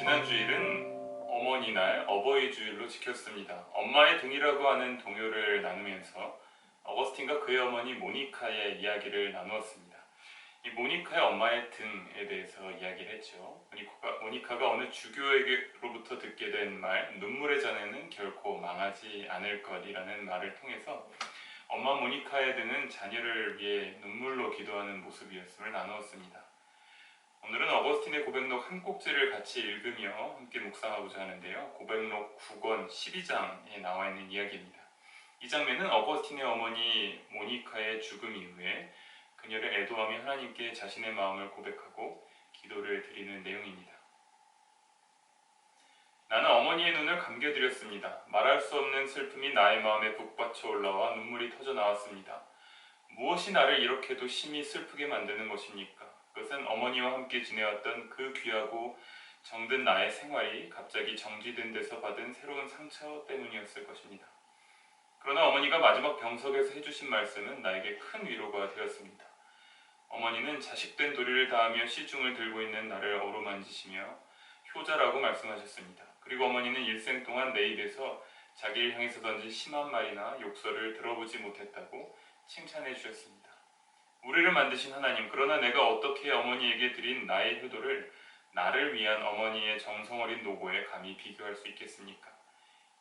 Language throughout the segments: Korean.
지난 주일은 어머니 날 어버이 주일로 지켰습니다. 엄마의 등이라고 하는 동요를 나누면서 어거스틴과 그의 어머니 모니카의 이야기를 나누었습니다. 이 모니카의 엄마의 등에 대해서 이야기를 했죠. 모니카가, 모니카가 어느 주교에게로부터 듣게 된 말, 눈물의 자네는 결코 망하지 않을 것이라는 말을 통해서 엄마 모니카의 등은 자녀를 위해 눈물로 기도하는 모습이었음을 나누었습니다. 오늘은 어거스틴의 고백록 한 꼭지를 같이 읽으며 함께 묵상하고자 하는데요. 고백록 9권 12장에 나와 있는 이야기입니다. 이 장면은 어거스틴의 어머니 모니카의 죽음 이후에 그녀를 애도하며 하나님께 자신의 마음을 고백하고 기도를 드리는 내용입니다. 나는 어머니의 눈을 감겨드렸습니다. 말할 수 없는 슬픔이 나의 마음에 북받쳐 올라와 눈물이 터져 나왔습니다. 무엇이 나를 이렇게도 심히 슬프게 만드는 것입니까? 그것은 어머니와 함께 지내왔던 그 귀하고 정든 나의 생활이 갑자기 정지된 데서 받은 새로운 상처 때문이었을 것입니다. 그러나 어머니가 마지막 병석에서 해주신 말씀은 나에게 큰 위로가 되었습니다. 어머니는 자식된 도리를 다하며 시중을 들고 있는 나를 어루만지시며 효자라고 말씀하셨습니다. 그리고 어머니는 일생 동안 내 입에서 자기를 향해서 던진 심한 말이나 욕설을 들어보지 못했다고 칭찬해 주셨습니다. 우리를 만드신 하나님, 그러나 내가 어떻게 어머니에게 드린 나의 효도를 나를 위한 어머니의 정성 어린 노고에 감히 비교할 수 있겠습니까?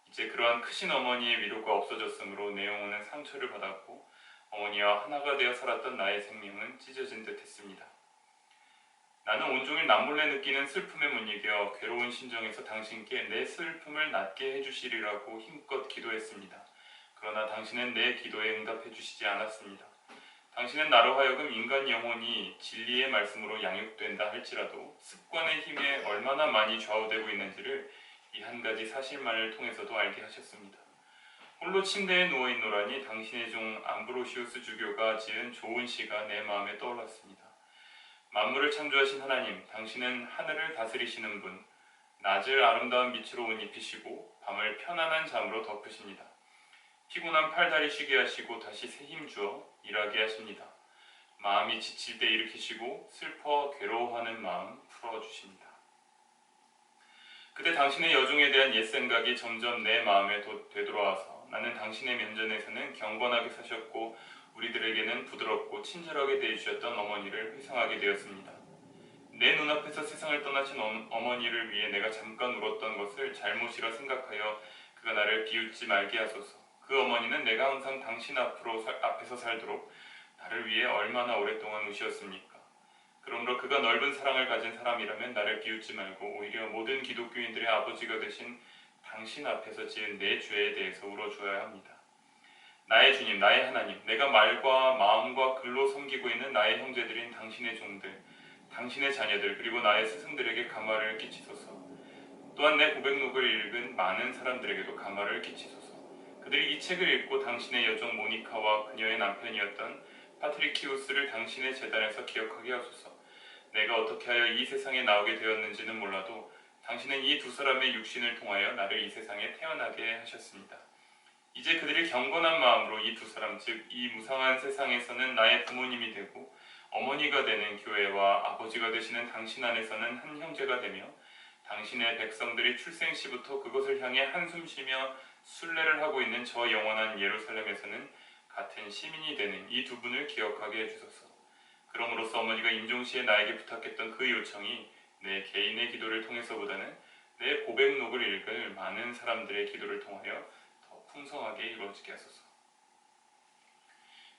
이제 그러한 크신 어머니의 위로가 없어졌으므로 내 영혼은 상처를 받았고 어머니와 하나가 되어 살았던 나의 생명은 찢어진 듯 했습니다. 나는 온종일 남몰래 느끼는 슬픔에 못 이겨 괴로운 심정에서 당신께 내 슬픔을 낫게 해주시리라고 힘껏 기도했습니다. 그러나 당신은 내 기도에 응답해 주시지 않았습니다. 당신은 나로 하여금 인간 영혼이 진리의 말씀으로 양육된다 할지라도 습관의 힘에 얼마나 많이 좌우되고 있는지를 이 한 가지 사실만을 통해서도 알게 하셨습니다. 홀로 침대에 누워 있노라니 당신의 종 암브로시우스 주교가 지은 좋은 시가 내 마음에 떠올랐습니다. 만물을 창조하신 하나님, 당신은 하늘을 다스리시는 분, 낮을 아름다운 빛으로 옷 입히시고 밤을 편안한 잠으로 덮으십니다. 피곤한 팔다리 쉬게 하시고 다시 새 힘 주어 일하게 하십니다. 마음이 지칠 때 일으키시고 슬퍼 괴로워하는 마음 풀어주십니다. 그때 당신의 여종에 대한 옛 생각이 점점 내 마음에 도, 되돌아와서 나는 당신의 면전에서는 경건하게 사셨고 우리들에게는 부드럽고 친절하게 대해주셨던 어머니를 회상하게 되었습니다. 내 눈앞에서 세상을 떠나신 어머니를 위해 내가 잠깐 울었던 것을 잘못이라 생각하여 그가 나를 비웃지 말게 하소서. 그 어머니는 내가 항상 당신 앞으로 사, 앞에서 살도록 나를 위해 얼마나 오랫동안 우시었습니까? 그러므로 그가 넓은 사랑을 가진 사람이라면 나를 비웃지 말고 오히려 모든 기독교인들의 아버지가 되신 당신 앞에서 지은 내 죄에 대해서 울어줘야 합니다. 나의 주님, 나의 하나님, 내가 말과 마음과 글로 섬기고 있는 나의 형제들인 당신의 종들, 당신의 자녀들, 그리고 나의 스승들에게 감화를 끼치소서. 또한 내 고백록을 읽은 많은 사람들에게도 감화를 끼치소서. 그들이 이 책을 읽고 당신의 여종 모니카와 그녀의 남편이었던 파트리키우스를 당신의 재단에서 기억하게 하소서. 내가 어떻게 하여 이 세상에 나오게 되었는지는 몰라도 당신은 이 두 사람의 육신을 통하여 나를 이 세상에 태어나게 하셨습니다. 이제 그들이 경건한 마음으로 이 두 사람, 즉 이 무상한 세상에서는 나의 부모님이 되고 어머니가 되는 교회와 아버지가 되시는 당신 안에서는 한 형제가 되며 당신의 백성들이 출생 시부터 그것을 향해 한숨 쉬며 순례를 하고 있는 저 영원한 예루살렘에서는 같은 시민이 되는 이 두 분을 기억하게 해주소서. 그럼으로써 어머니가 임종시에 나에게 부탁했던 그 요청이 내 개인의 기도를 통해서보다는 내 고백록을 읽을 많은 사람들의 기도를 통하여 더 풍성하게 이루어지게 하소서.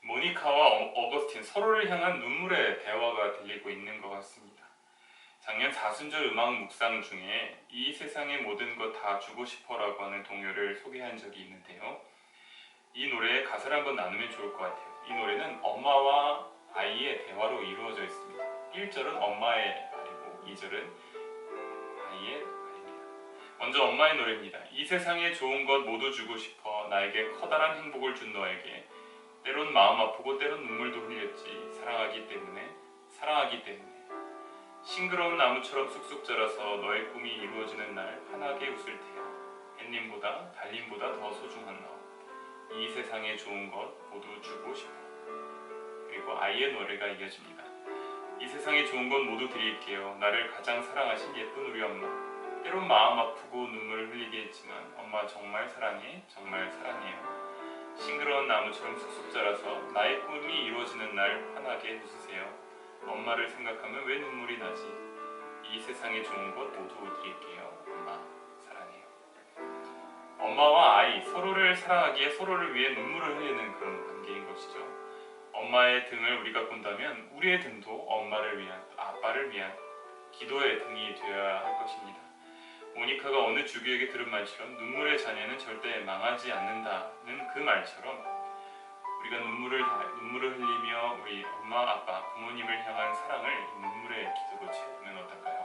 모니카와 어, 어거스틴 서로를 향한 눈물의 대화가 들리고 있는 것 같습니다. 작년 사순절 음악 묵상 중에 이 세상의 모든 것 다 주고 싶어라고 하는 동요를 소개한 적이 있는데요. 이 노래의 가사를 한번 나누면 좋을 것 같아요. 이 노래는 엄마와 아이의 대화로 이루어져 있습니다. 1절은 엄마의 말이고 2절은 아이의 말입니다. 먼저 엄마의 노래입니다. 이 세상에 좋은 것 모두 주고 싶어 나에게 커다란 행복을 준 너에게 때론 마음 아프고 때론 눈물도 흘렸지 사랑하기 때문에 사랑하기 때문에 싱그러운 나무처럼 쑥쑥 자라서 너의 꿈이 이루어지는 날 환하게 웃을 테야. 햇님보다 달님보다 더 소중한 너. 이 세상에 좋은 것 모두 주고 싶어. 그리고 아이의 노래가 이어집니다. 이 세상에 좋은 것 모두 드릴게요. 나를 가장 사랑하신 예쁜 우리 엄마. 때론 마음 아프고 눈물을 흘리게 했지만 엄마 정말 사랑해 정말 사랑해요. 싱그러운 나무처럼 쑥쑥 자라서 나의 꿈이 이루어지는 날 환하게 해주세요. 엄마를 생각하면 왜 눈물이 나지? 이 세상에 좋은 것 모두 드릴게요. 엄마 사랑해요. 엄마와 아이 서로를 사랑하기에 서로를 위해 눈물을 흘리는 그런 관계인 것이죠. 엄마의 등을 우리가 본다면 우리의 등도 엄마를 위한 또 아빠를 위한 기도의 등이 되어야 할 것입니다. 모니카가 어느 주교에게 들은 말처럼 눈물의 자녀는 절대 망하지 않는다는 그 말처럼 우리가 눈물을 다, 눈물을 흘리며 우리 엄마 아빠 부모님을 향한 사랑을 이 눈물의 기도로 채우면 어떨까요?